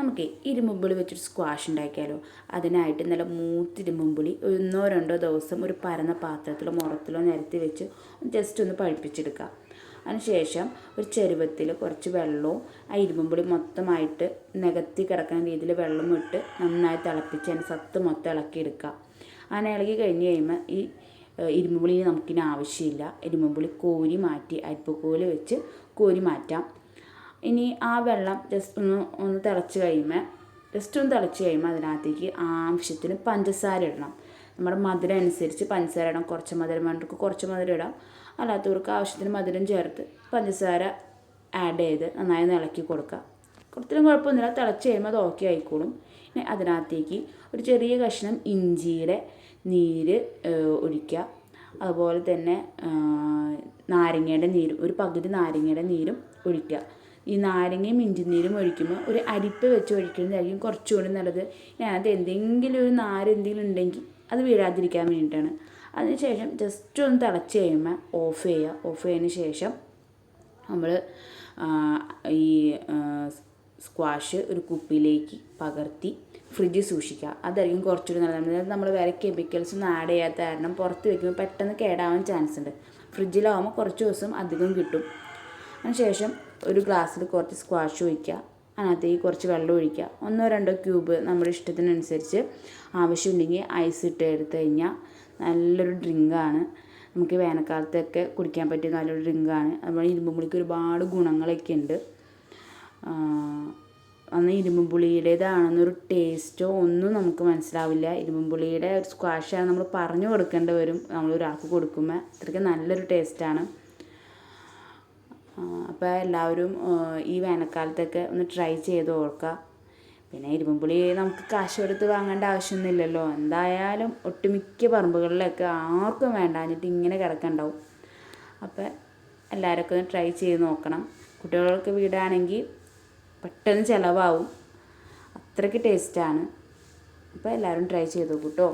നമുക്ക് ഇരുമ്പുളി വെച്ചൊരു സ്ക്വാഷ് ഉണ്ടാക്കിയാലോ. അതിനായിട്ട് നല്ല മൂത്തിരുമ്പുളി ഒന്നോ രണ്ടോ ദിവസം ഒരു പരന്ന പാത്രത്തിലോ മുറത്തിലോ നിരത്തി വെച്ച് ജസ്റ്റ് ഒന്ന് പഴിപ്പിച്ചെടുക്കുക. അതിനുശേഷം ഒരു ചെരുവത്തിൽ കുറച്ച് വെള്ളവും ആ ഇരുമ്പുളി മൊത്തമായിട്ട് നികത്തി കിടക്കുന്ന രീതിയിൽ വെള്ളം ഇട്ട് നന്നായി തിളപ്പിച്ച് അതിന്റെ സത്ത് മൊത്തം ഇളക്കിയെടുക്കുക അങ്ങനെ ഇളകി കഴിഞ്ഞ് കഴിയുമ്പോൾ ഈ ഇരുമ്പുളി നമുക്കിനി ആവശ്യമില്ല. ഇരുമ്പുളി കോരി മാറ്റി അരിപ്പക്കോൽ വെച്ച് കോരി മാറ്റാം. ഇനി ആ വെള്ളം ജസ്റ്റ് ഒന്ന് ഒന്ന് തിളച്ച് കഴിയുമ്പോൾ ജസ്റ്റ് ഒന്ന് തിളച്ച് കഴിയുമ്പോൾ അതിനകത്തേക്ക് ആവശ്യത്തിന് പഞ്ചസാര ഇടണം. നമ്മുടെ മധുരം അനുസരിച്ച് പഞ്ചസാര ഇടാം കുറച്ച് മധുരം വേണ്ടവർക്ക് കുറച്ച് മധുരം ഇടാം. അല്ലാത്തവർക്ക് ആവശ്യത്തിന് മധുരം ചേർത്ത് പഞ്ചസാര ആഡ് ചെയ്ത് നന്നായി ഇളക്കി കൊടുക്കുക. കുറച്ചിലും കുഴപ്പമൊന്നുമില്ല. തിളച്ച് കഴിയുമ്പോൾ അത് ഓക്കെ ആയിക്കോളും. പിന്നെ അതിനകത്തേക്ക് ഒരു ചെറിയ കഷ്ണം ഇഞ്ചിയുടെ നീര് ഒഴിക്കുക. അതുപോലെ തന്നെ നാരങ്ങയുടെ നീരും ഒരു പകുതി നാരങ്ങയുടെ നീരും ഒഴിക്കുക. ഈ നാരങ്ങയും ഇഞ്ചി നീരും ഒഴിക്കുമ്പോൾ ഒരു അരിപ്പ വെച്ച് ഒഴിക്കുന്നതായിരിക്കും കുറച്ചുകൂടി നല്ലത്. അത് എന്തെങ്കിലും ഒരു നാര് എന്തെങ്കിലും ഉണ്ടെങ്കിൽ അത് വീഴാതിരിക്കാൻ വേണ്ടിയിട്ടാണ്. അതിനുശേഷം ജസ്റ്റ് ഒന്ന് തിളച്ച് കഴിയുമ്പോൾ ഓഫ് ചെയ്യുക ഓഫ് ചെയ്തതിന് ശേഷം നമ്മൾ ഈ സ്ക്വാഷ് ഒരു കുപ്പിയിലേക്ക് പകർത്തി ഫ്രിഡ്ജിൽ സൂക്ഷിക്കുക. അതായിരിക്കും കുറച്ചുകൂടി നല്ലത്. അതായത് നമ്മൾ വേറെ കെമിക്കൽസ് ഒന്നും ആഡ് ചെയ്യാത്ത കാരണം പുറത്ത് വയ്ക്കുമ്പോൾ പെട്ടെന്ന് കേടാവാൻ ചാൻസ് ഉണ്ട്. ഫ്രിഡ്ജിലാവുമ്പോൾ കുറച്ച് ദിവസം അധികം കിട്ടും. അതിനുശേഷം ഒരു ഗ്ലാസ്സിൽ കുറച്ച് സ്ക്വാഷ് ഒഴിക്കുക. അതിനകത്തേക്ക് കുറച്ച് വെള്ളം ഒഴിക്കുക. ഒന്നോ രണ്ടോ ക്യൂബ് നമ്മുടെ ഇഷ്ടത്തിനനുസരിച്ച് ആവശ്യമുണ്ടെങ്കിൽ ഐസ് ഇട്ട് എടുത്തു കഴിഞ്ഞാൽ നല്ലൊരു ഡ്രിങ്കാണ് നമുക്ക് വേനൽക്കാലത്തൊക്കെ കുടിക്കാൻ പറ്റിയ നല്ലൊരു ഡ്രിങ്കാണ് അതുപോലെ ഇരുമ്പുപുളിക്ക് ഒരുപാട് ഗുണങ്ങളൊക്കെ ഉണ്ട്. അന്ന് ഇരുമ്പുപുളിയുടേതാണെന്നൊരു ടേസ്റ്റോ ഒന്നും നമുക്ക് മനസ്സിലാവില്ല. ഇരുമ്പുപുളിയുടെ സ്ക്വാഷാണ് നമ്മൾ പറഞ്ഞു കൊടുക്കേണ്ടി വരും. നമ്മൾ ഒരാൾക്ക് കൊടുക്കുമ്പോൾ അത്രയ്ക്ക് നല്ലൊരു ടേസ്റ്റാണ് അപ്പോൾ എല്ലാവരും ഈ വേനൽക്കാലത്തൊക്കെ ഒന്ന് ട്രൈ ചെയ്ത് ഓർക്കുക പിന്നെ ഇരുമ്പുളി നമുക്ക് കാശ് കൊടുത്ത് വാങ്ങേണ്ട ആവശ്യമൊന്നുമില്ലല്ലോ. എന്തായാലും ഒട്ടുമിക്ക പറമ്പുകളിലൊക്കെ ആർക്കും വേണ്ടാഞ്ഞിട്ട് ഇങ്ങനെ കിടക്കുന്നുണ്ടാവും അപ്പോൾ എല്ലാവരൊക്കെ ഒന്ന് ട്രൈ ചെയ്ത് നോക്കണം. കുട്ടികൾക്ക് വീടാണെങ്കിൽ പെട്ടെന്ന് ചിലവാകും അത്രയ്ക്ക് ടേസ്റ്റാണ് അപ്പോൾ എല്ലാവരും ട്രൈ ചെയ്തു കേട്ടോ